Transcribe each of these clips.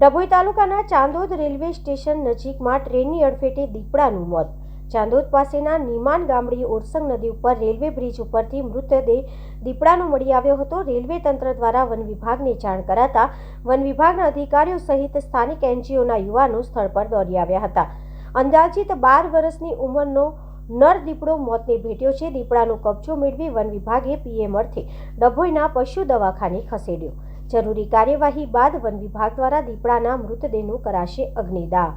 ડભોઈ તાલુકાના Chandod railway station નજીકમાં ટ્રેનની અડફેટે દીપડાનું મોત. ચાંદોદ પાસેના નિમાન ગામડી ઓરસંગ નદી ઉપર રેલવે બ્રિજ ઉપરથી મૃતદેહ દીપડાનો મળી આવ્યો હતો. રેલવે તંત્ર દ્વારા વન વિભાગને જાણ કરાતા વન વિભાગના અધિકારીઓ સહિત સ્થાનિક એનજીઓના યુવાનો સ્થળ પર દોડી આવ્યા હતા. અંદાજિત બાર વર્ષની ઉંમરનો નર દીપડો મોતને ભેટ્યો છે. દીપડાનો કબજો મેળવી વન વિભાગે પીએમ અર્થે ડભોઈના પશુ દવાખાને ખસેડ્યો. જરૂરી કાર્યવાહી બાદ વન વિભાગ દ્વારા દીપડાના મૃતદેહનું કરાશે અગ્નિદાહ.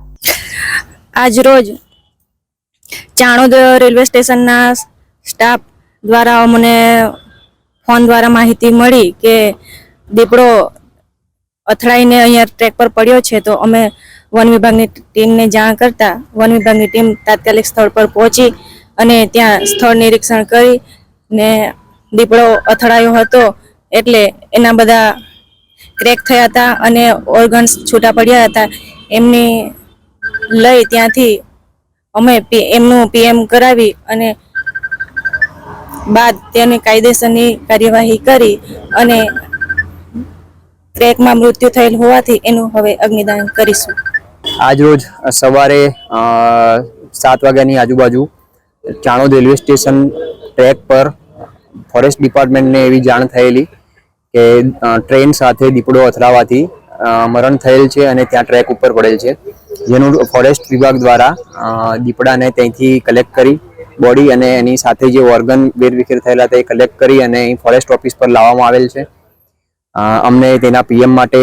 આજ રોજ ચાણોદ રેલવે સ્ટેશનના સ્ટાફ દ્વારા અમને ફોન દ્વારા માહિતી મળી કે દીપડો અથડાઈને અહીંયા ટ્રેક પર પડ્યો છે, તો અમે વન વિભાગની ટીમને જાણ કરતા વન વિભાગની ટીમ તાત્કાલિક સ્થળ પર પહોંચી અને ત્યાં સ્થળ નિરીક્ષણ કરી ને દીપડો અથડાયો હતો. એટલે એના બધા ક્રેક થયા હતા અને ઓર્ગન્સ છૂટા પડ્યા હતા. એમની લઈ ત્યાંથી અમે એમનું પીએમ કરાવી અને બાદ તેની કાયદેસરની કાર્યવાહી કરી અને ક્રેકમાં મૃત્યુ થયેલ હોવાથી એનું હવે અગ્નિદાન કરીશું. આજરોજ સવારે સાત વાગ્યાની આજુબાજુ ચાણોદ રેલવે સ્ટેશન ટ્રેક પર ફોરેસ્ટ ડિપાર્ટમેન્ટને એવી જાણ થયેલી કે ટ્રેન સાથે દીપડો અથડાવાથી મરણ થયેલ છે અને ત્યાં ટ્રેક ઉપર પડેલ છે. જેનું ફોરેસ્ટ વિભાગ દ્વારા દીપડાને ત્યાંથી કલેક્ટ કરી, બોડી અને એની સાથે જે ઓર્ગન વેરવિખેર થયેલા તે કલેક્ટ કરી અને અહીં ફોરેસ્ટ ઓફિસ પર લાવવામાં આવેલ છે. અમને તેના પીએમ માટે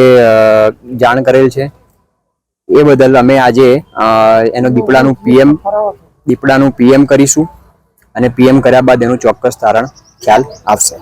જાણ કરેલ છે. એ બદલ અમે આજે એનો દીપડાનું પીએમ દીપડાનું પીએમ કરીશું અને પીએમ કર્યા બાદ એનું ચોક્કસ તારણ ખ્યાલ આવશે.